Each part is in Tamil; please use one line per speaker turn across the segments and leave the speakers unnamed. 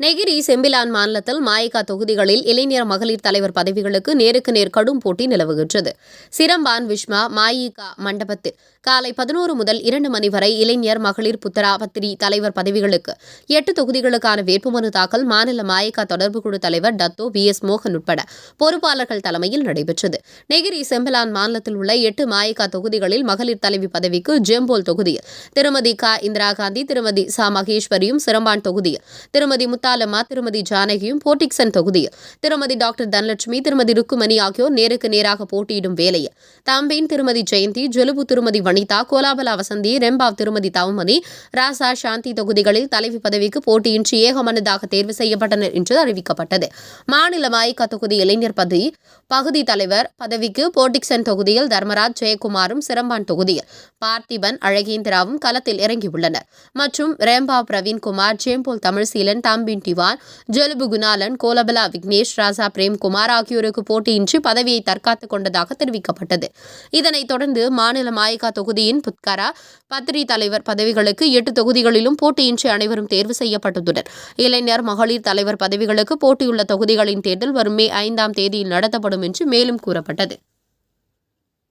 நெகிரி செம்பிலான் மாநிலத்தில் மாயக்கா தொகுதிகளில் இளைஞர் மகளிர் தலைவர் பதவிகளுக்கு நேருக்கு நேர் கடும் போட்டி நிலவுகின்றது. சிரம்பான் விஷ்மா மாயிகா மண்டபத்தில் காலை பதினோரு முதல் இரண்டு மணி வரை இளைஞர் மகளிர் புத்தரா பத்திரி தலைவர் பதவிகளுக்கு எட்டு தொகுதிகளுக்கான வேட்புமனு தாக்கல் மாநில மாயக்கா தொடர்பு குழு தலைவர் டத்தோ வி. எஸ். மோகன் உட்பட பொறுப்பாளர்கள் தலைமையில் நடைபெற்றது. நெகிரி செம்பிலான் மாநிலத்தில் உள்ள எட்டு மாயக்கா தொகுதிகளில் மகளிர் தலைவி பதவிக்கு ஜெம்போல் தொகுதியில் திருமதி க. இந்திரா காந்தி திருமதி ச. மகேஸ்வரியும் சிரம்பான் தொகுதியில் திருமதி முத்தாலம்மா திருமதி ஜானகியும் போட்டிக்சன் தொகுதியில். திருமதி டாக்டர் தனலட்சுமி திருமதி ருக்குமணி ஆகியோர் நேருக்கு நேராக போட்டியிடும் வேளையில். தாம்பேன் திருமதி ஜெயந்தி ஜொலுபு திருமதி வனிதா கோலாபலா வசந்தி ரெம்பாவ் திருமதி தவமணி ராசா சாந்தி தொகுதிகளில் தலைவி பதவிக்கு போட்டியின்றி ஏகமனதாக தேர்வு செய்யப்பட்டனர் என்று அறிவிக்கப்பட்டது. மாநில மாயிகா தொகுதி இளைஞர் பதவி பகுதி தலைவர் பதவிக்கு போட்டிக்சன் தொகுதியில் தர்மராஜ் ஜெயக்குமாரும் சிரம்பான் தொகுதியில். பார்த்திபன் அழகேந்திராவும் களத்தில் இறங்கியுள்ளனர். மற்றும் ரேம்பா பிரவீன்குமார் ஜேம்போல் தமிழ்சீலன் தாம்பின் டிவான் ஜலுபு குணாலன் கோலபலா விக்னேஷ் ராசா பிரேம்குமார் ஆகியோருக்கு போட்டியின்றி பதவியை தற்காத்துக் கொண்டதாக தெரிவிக்கப்பட்டது. இதனைத் தொடர்ந்து மாநில மாயகா தொகுதியின் புத்கரா பத்திரி தலைவர் பதவிகளுக்கு எட்டு தொகுதிகளிலும் போட்டியின்றி அனைவரும் தேர்வு செய்யப்பட்டுள்ளனர் இளைஞர் மகளிர் தலைவர் பதவிகளுக்கு போட்டியுள்ள தொகுதிகளின் தேர்தல் வரும் மே ஐந்தாம் தேதியில் நடத்தப்படும் என்று மேலும் கூறப்பட்டது.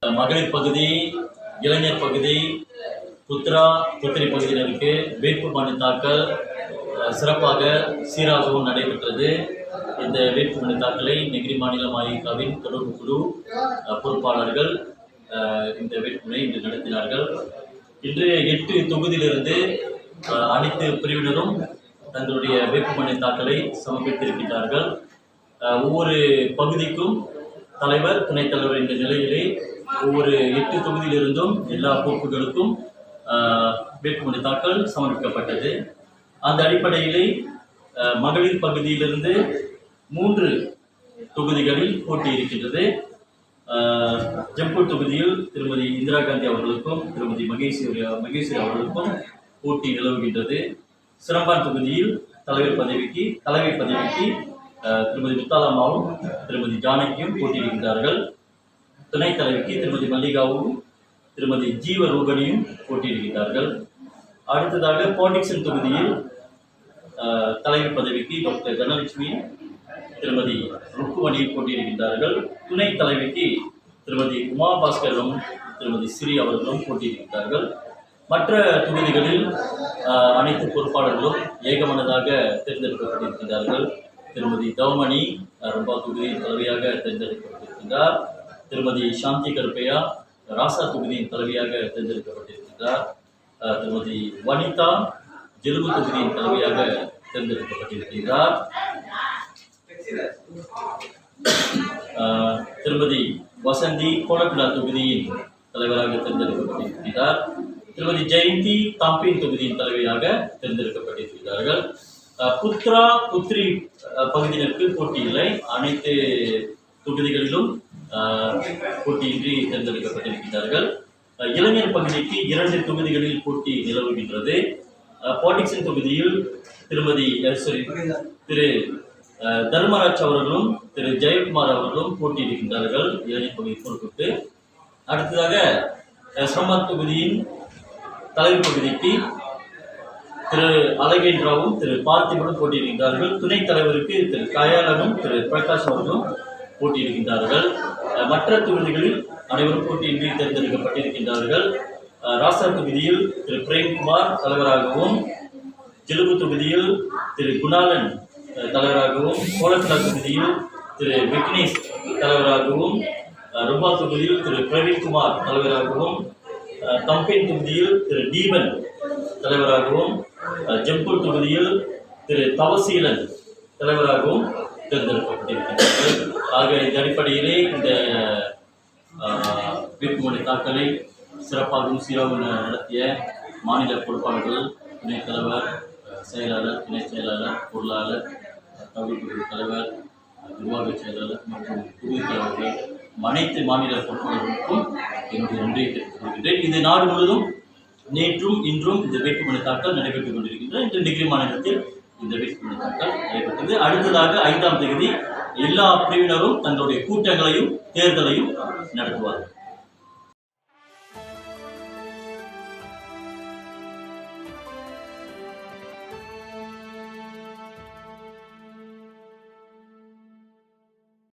மகளிர் பகுதி இளைஞர் பகுதி புத்ரா புத்திரி பகுதியினருக்கு வேட்பு மனு தாக்கல் சிறப்பாக சீராகவும் நடைபெற்றது. இந்த வேட்புமனு தாக்கலை நெகிரி மாநில மாயிகாவின் தொடர்பு குழு பொறுப்பாளர்கள் இந்த வேட்புமனை இன்று நடத்தினார்கள். இன்று எட்டு தொகுதியிலிருந்து அனைத்து பிரிவினரும் தங்களுடைய வேட்புமனு தாக்கலை சமர்ப்பித்திருக்கிறார்கள் ஒவ்வொரு பகுதிக்கும் தலைவர் துணைத் தலைவர் என்ற நிலையிலே ஒவ்வொரு எட்டு தொகுதியிலிருந்தும் எல்லா பொறுப்புகளுக்கும் வேட்புமனு தாக்கல் சமர்ப்பிக்கப்பட்டது. அந்த அடிப்படையிலே மகளிர் பகுதியிலிருந்து மூன்று தொகுதிகளில் போட்டி இருக்கின்றது. ஜம்பூர் தொகுதியில் திருமதி இந்திரா காந்தி அவர்களுக்கும் திருமதி மகேஸ்வரி மகேஸ்வரி அவர்களுக்கும் போட்டி நிலவுகின்றது. சிரம்பான் தொகுதியில் தலைவர் பதவிக்கு தலைமை பதவிக்கு திருமதி முத்தாலம்மாவும் திருமதி ஜானகியும் போட்டியிடுகின்றார்கள். துணைத் தலைவிக்கு திருமதி மல்லிகாவும் திருமதி ஜீவரூபனியும் போட்டியிடுகின்றார்கள். அடுத்ததாக பாண்டிக்சன் தொகுதியில் தலைவர் பதவிக்கு டாக்டர் தனலட்சுமி திருமதி ருக்குமணி போட்டியிடுகின்றார்கள். துணைத் தலைவிக்கு திருமதி உமா பாஸ்கரும் திருமதி ஸ்ரீ அவர்களும் போட்டியிடுகின்றார்கள். மற்ற தொகுதிகளில் அனைத்து பொறுப்பாளர்களும் ஏகமனதாக தேர்ந்தெடுக்கப்பட்டிருக்கின்றார்கள். திருமதி தவமணி ரம்பா தொகுதியின் தலைவியாக தேர்ந்தெடுக்கப்பட்டிருக்கின்றார். திருமதி சாந்தி கருப்பையா ராசா தொகுதியின் தலைவியாக தேர்ந்தெடுக்கப்பட்டிருக்கின்றார். திருமதி வனிதா ஜெலுகு தொகுதியின் தலைவியாக தேர்ந்தெடுக்கப்பட்டிருக்கிறார். ஆஹ், திருமதி வசந்தி கோலப்பிலா தொகுதியின் தலைவராக தேர்ந்தெடுக்கப்பட்டிருக்கிறார். திருமதி ஜெயந்தி தாம்பின் தொகுதியின் தலைவராக தேர்ந்தெடுக்கப்பட்டிருக்கிறார்கள். ஆஹ், புத்ரா புத்ரி பகுதியினருக்கு போட்டியில்லை அனைத்து தொகுதிகளிலும் ஆஹ், போட்டியின்றி தேர்ந்தெடுக்கப்பட்டிருக்கிறார்கள். இளைஞர் பகுதிக்கு இரண்டு தொகுதிகளில் போட்டி நிலவுகின்றது. ஆஹ், பாண்டிக்சன் தொகுதியில் திருமதி திரு தர்மராஜ் அவர்களும் திரு ஜெயக்குமார் அவர்களும் போட்டியிடுகின்றார்கள். இளைஞர் பகுதி பொறுப்புக்கு அடுத்ததாக அஹ், சம்பத் தொகுதியின் தலைவர் பகுதிக்கு திரு அழகேந்திராவும் திரு பார்த்திபனும் போட்டியிடுகின்றார்கள். துணைத் தலைவருக்கு திரு கயாலனும் திரு பிரகாஷ் அவர்களும் போட்டியிடுகின்றார்கள். மற்ற தொகுதிகளில் அனைவரும் போட்டியின்றி தேர்ந்தெடுக்கப்பட்டிருக்கின்றார்கள். ராசா தொகுதியில் திரு பிரேம்குமார் தலைவராகவும் ஜெலுகு தொகுதியில் திரு குணாலன் தலைவராகவும் கோலத்தலா தொகுதியில் திரு விக்னேஷ் தலைவராகவும் அஹ், ருபா தொகுதியில் திரு பிரவீன்குமார் தலைவராகவும் அஹ், தொகுதியில் திரு தீபன் தலைவராகவும் ஜெம்பூர் தொகுதியில் திரு தவசீலன் தலைவராகவும் தேர்ந்தெடுக்கப்பட்டிருக்கிறார்கள் ஆக இந்த அடிப்படையிலே இந்த வேட்புமனு தாக்கலை சிறப்பாகவும் சீராகவும் நடத்திய மாநில பொறுப்பாளர்கள் துணைத் தலைவர் செயலாளர் துணை செயலாளர் பொருளாளர் தவிர்ப்பு தலைவர் நிர்வாக செயலாளர் மற்றும் தொகுதி தலைவர்கள் அனைத்து மாநில பொறுப்பாளர்களுக்கும் என்னுடைய நன்றியை தெரிவித்துக் கொள்கின்றேன். இது நாடு முழுவதும் நேற்றும் இன்றும் இந்த வேட்புமனு தாக்கல் நடைபெற்றுக் கொண்டிருக்கின்றது. இன்று டிகிரி மாநிலத்தில் இந்த வேட்புமனு நடைபெற்றது அடுத்ததாக ஐந்தாம் தேதி எல்லா பிரிவினரும் தங்களுடைய கூட்டங்களையும் தேர்தலையும் நடத்துவார்கள்.